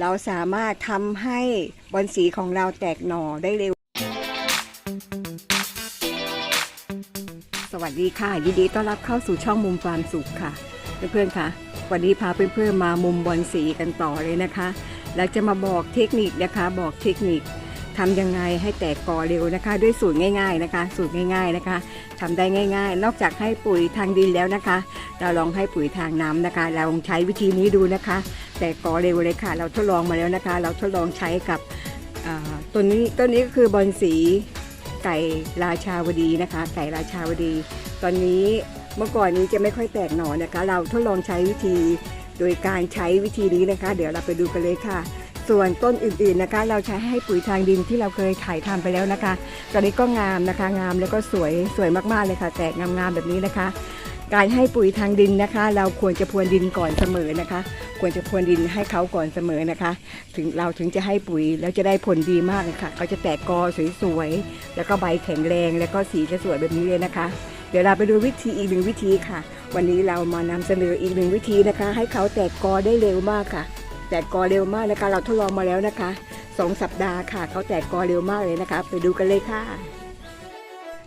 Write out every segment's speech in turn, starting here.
เราสามารถทำให้บอลสีของเราแตกหน่อได้เร็ว สวัสดีค่ะ ยินดีต้อนรับเข้าสู่ช่องมุมความสุขค่ะ เพื่อนๆค่ะ วันนี้พาเพื่อนๆมามุมบอลสีกันต่อเลยนะคะ แล้วจะมาบอกเทคนิคนะคะ บอกเทคนิค ทำยังไงให้แตกกอเร็วนะคะ ด้วยสูตรง่าย ๆนะคะ สูตรง่าย ๆนะคะทำได้ง่าย ๆ นอกจากให้ปุ๋ยทางดินแล้วนะคะ เราลองให้ปุ๋ยทางน้ำนะคะ เราลองใช้วิธีนี้ดูนะคะ แต่กอเร็วเลยค่ะ เราทดลองมาแล้วนะคะ เราทดลองใช้กับตัวนี้ตัวนี้ก็คือบอลสีไก่ราชาวดีนะคะ ไก่ราชาวดี ตอนนี้เมื่อก่อนนี้จะไม่ค่อยแตกหน่อนะคะ เราทดลองใช้วิธีโดยการใช้วิธีนี้นะคะ เดี๋ยวเราไปดูกันเลยค่ะ ส่วนต้นอื่นๆนะคะ เราใช้ให้ปุ๋ยทางดินที่เราเคยถ่ายทำไปแล้วนะคะ ตอนนี้ก็งามนะคะ งามแล้วก็สวยสวยมากๆเลยค่ะ แตกงามๆแบบนี้นะคะ การให้ปุ๋ยทางดินนะคะ เราควรจะพรวนดินก่อนเสมอนะคะ ควรจะพรวนดินให้เขาก่อนเสมอนะคะ ถึงเราถึงจะให้ปุ๋ยแล้วจะได้ผลดีมากเลยค่ะเขาจะแตกกอสวยๆแล้วก็ใบแข็งแรงแล้วก็สีจะสวยแบบนี้เลยนะคะเดี๋ยวเราไปดูวิธีอีกหนึ่งวิธีค่ะ วันนี้เรามานำเสนออีกหนึ่งวิธีนะคะ ให้เขาแตกกอได้เร็วมากค่ะ แตกกอเร็วมากนะคะ เราทดลองมาแล้วนะคะสองสัปดาห์ค่ะเขาแตกกอเร็วมากเลยนะคะ ไปดูกันเลยค่ะ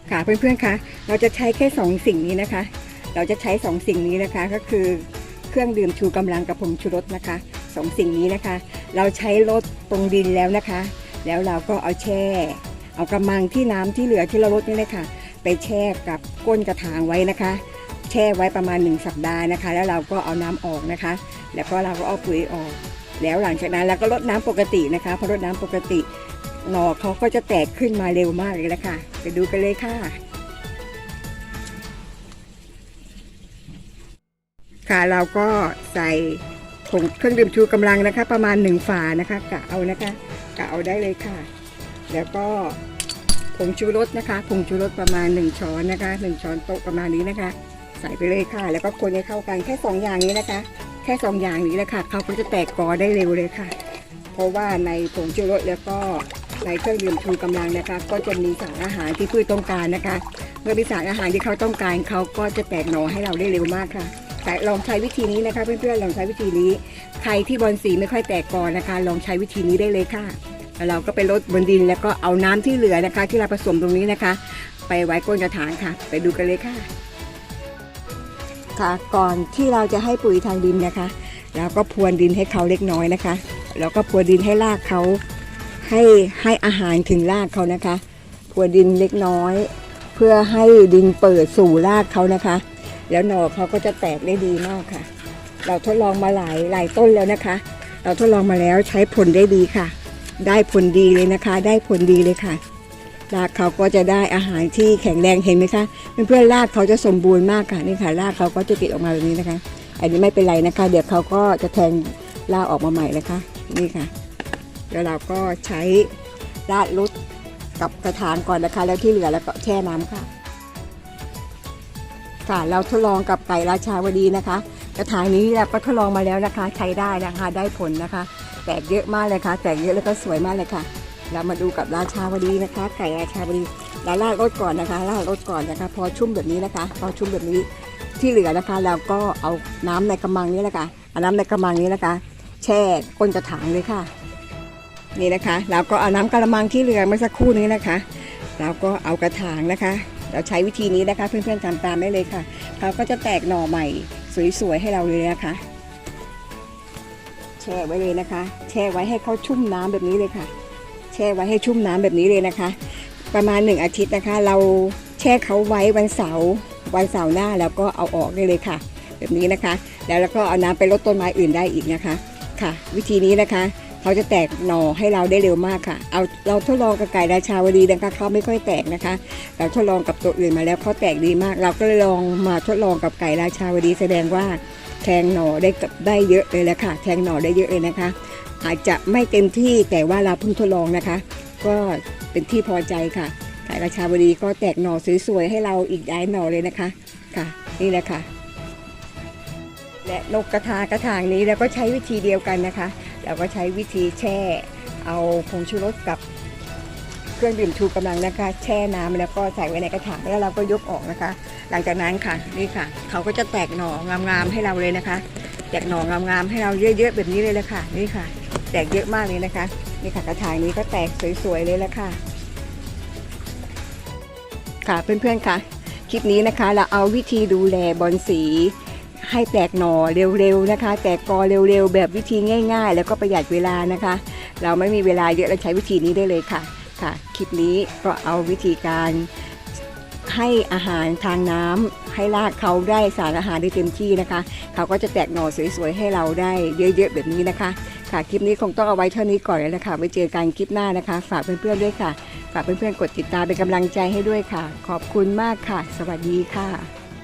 ค่ะเพื่อนๆคะเราจะใช้แค่สองสิ่งนี้นะคะ เราจะใช้สองสิ่งนี้นะคะก็คือเครื่องดื่มชูกำลังกับผงชูรสนะคะสองสิ่งนี้นะคะ เราใช้รดตรงดินแล้วนะคะ แล้วเราก็เอาแช่ เอากระมังที่น้ำที่เหลือที่เราลดนี่เลยค่ะ ไปแช่กับก้นกระถางไว้นะคะ แช่ไว้ประมาณ 1 สัปดาห์นะคะ แล้วเราก็เอาน้ำออกนะคะ แล้วก็เราก็เอาปุ๋ยออก แล้วหลังจากนั้นเราก็ลดน้ำปกตินะคะพอลดน้ำปกติหน่อเขาก็จะแตกขึ้นมาเร็วมากเลยละค่ะไปดูกันเลยค่ะ ค่ะเราก็ใส่ผงเครื่องดื่มชูกำลังนะคะ ประมาณหนึ่งฝานะคะกะเอานะคะกะเอาได้เลยค่ะ แล้วก็ผงชูรสนะคะผงชูรสประมาณ 1 ช้อนนะคะ 1 ช้อนโต๊ะประมาณนี้นะคะ ใส่ไปเลยค่ะ แล้วก็คนให้เข้ากันแค่ 2 อย่างนี้นะคะ ค่2องอย่างนี้นะค่ะเขาก็จะแตกกอได้เร็วเลยค่ะ เพราะว่าในผงชูรสแล้วก็ในเครื่องดื่มชูกำลังนะคะ ก็จะมีสารอาหารที่พืชต้องการนะคะ เมื่อมีสารอาหารที่เขาต้องการเขาก็จะแตกหน่อให้เราได้เร็วมากค่ะ แต่ลองใช้วิธีนี้นะคะเพื่อนๆลองใช้วิธีนี้ ใครที่บอลสีไม่ค่อยแตกกอนะคะ ลองใช้วิธีนี้ได้เลยค่ะแล้วเราก็ไปลดบนดินแล้วก็เอาน้ำที่เหลือนะคะ ที่เราผสมตรงนี้นะคะ ไปไว้ก้นกระถางค่ะ ไปดูกันเลยค่ะะคะ ก่อนที่เราจะให้ปุ๋ยทางดินนะคะเราก็พรวนดินให้เขาเล็กน้อยนะคะ แล้วก็พรวนดินให้รากเขาให้ให้อาหารถึงรากเขานะคะพรวนดินเล็กน้อย เพื่อให้ดินเปิดสู่รากเขานะคะ แล้วหน่อเขาก็จะแตกได้ดีมากค่ะ เราทดลองมาหลายหลายต้นแล้วนะคะ เราทดลองมาแล้วใช้ผลได้ดีค่ะ ได้ผลดีเลยนะคะ ได้ผลดีเลยค่ะ รากเขาก็จะได้อาหารที่แข็งแรงเห็นไหมคะเพื่อนๆรากเขาจะสมบูรณ์มากค่ะนี่ค่ะรากเขาก็จะติดออกมาแบบนี้นะคะ อันนี้ไม่เป็นไรนะคะ เดี๋ยวเขาก็จะแทงรากออกมาใหม่นะคะนี่ค่ะแล้วเราก็ใช้ราดรุดกับกระถางก่อนนะคะ แล้วที่เหลือแล้วก็แช่น้ำค่ะ ค่ะเราทดลองกับไก่ราชาวดีนะคะ กระถางนี้เราก็ทดลองมาแล้วนะคะ ใช้ได้นะคะได้ผลนะคะ แตกเยอะมากเลยค่ะ แตกเยอะแล้วก็สวยมากเลยค่ะ เรามาดูกับราชาวดีนะคะไก่ราชาวดีเราลาดรสก่อนนะคะลาดรสก่อนนะคะ พอชุ่มแบบนี้นะคะ พอชุ่มแบบนี้ที่เหลือนะคะเราก็เอาน้ำในกระมังนี้แหละคะเอาน้ำในกระมังนี้นะคะ แช่ก้นกระถางเลยค่ะ นี่นะคะ เราก็เอาน้ำกระมังที่เหลือเมื่อสักครู่นี้นะคะ เราก็เอากระถางนะคะ เราใช้วิธีนี้นะคะ เพื่อนๆทำตามได้เลยค่ะเขาก็จะแตกหน่อใหม่สวยๆให้เราเลยนะคะแช่ไว้เลยนะคะ แช่ไว้ให้เขาชุ่มน้ำแบบนี้เลยค่ะ ช่ไว้ให้ชุ่มน้ำแบบนี้เลยนะคะ ประมาณหนึ่งอาทิตย์นะคะ เราแช่เขาไว้วันเสาร์วันเสาร์หน้าแล้วก็เอาออกได้เลยค่ะ แบบนี้นะคะ แล้วเราก็เอาน้ำไปรดต้นไม้อื่นได้อีกนะคะค่ะ วิธีนี้นะคะเขาจะแตกหน่อให้เราได้เร็วมากค่ะ เอาเราทดลองกับไก่ราชาวดีนะคะเขาไม่ค่อยแตกนะคะ เราทดลองกับตัวอื่นมาแล้วเขาแตกดีมาก เราก็เลยลองมาทดลองกับไก่ราชาวดีแสดงว่าแทงหน่อได้กับได้เยอะเลยแหละค่ะ แทงหน่อได้เยอะเลยนะคะ อาจจะไม่เต็มที่แต่ว่าเราเพิ่งทดลองนะคะ ก็เป็นที่พอใจค่ะไก่ราชาวดีก็แตกหน่อสวยๆให้เราอีกหลายหน่อเลยนะคะค่ะ นี่แหละค่ะและนกกระทากระถางนี้เราก็ใช้วิธีเดียวกันนะคะเราก็ใช้วิธีแช่ เอาผงชูรสกับเครื่องดื่มชูกำลังนะคะ แช่น้ำแล้วก็ใส่ไว้ในกระถางแล้วเราก็ยกออกนะคะ หลังจากนั้นค่ะนี่ค่ะ เขาก็จะแตกหน่องามๆให้เราเลยนะคะ แตกหน่องามๆให้เราเยอะๆแบบนี้เลยละค่ะ นี่ค่ะ แตกเยอะมากเลยนะคะนี่ค่ะกระถางนี้ก็แตกสวยๆเลยละค่ะ ค่ะเพื่อนๆค่ะ คลิปนี้นะคะเราเอาวิธีดูแลบอนสี ให้แตกหน่อเร็วๆนะคะ แตกกอเร็วๆ แบบวิธีง่าย ๆ แล้วก็ประหยัดเวลานะคะ เราไม่มีเวลาเยอะเราใช้วิธีนี้ได้เลยค่ะค่ะ คลิปนี้ก็เอาวิธีการ ให้อาหารทางน้ำให้รากเขาได้สารอาหารได้เต็มที่นะคะ เขาก็จะแตกหน่อสวยๆให้เราได้เยอะๆแบบนี้นะคะ ค่ะคลิปนี้คงต้องเอาไว้เท่านี้ก่อนแล้วนะคะไว้เจอกันคลิปหน้านะคะ ฝากเพื่อนๆด้วยค่ะฝากเพื่อนๆกดติดตามเป็นกำลังใจให้ด้วยค่ะ ขอบคุณมากค่ะ สวัสดีค่ะ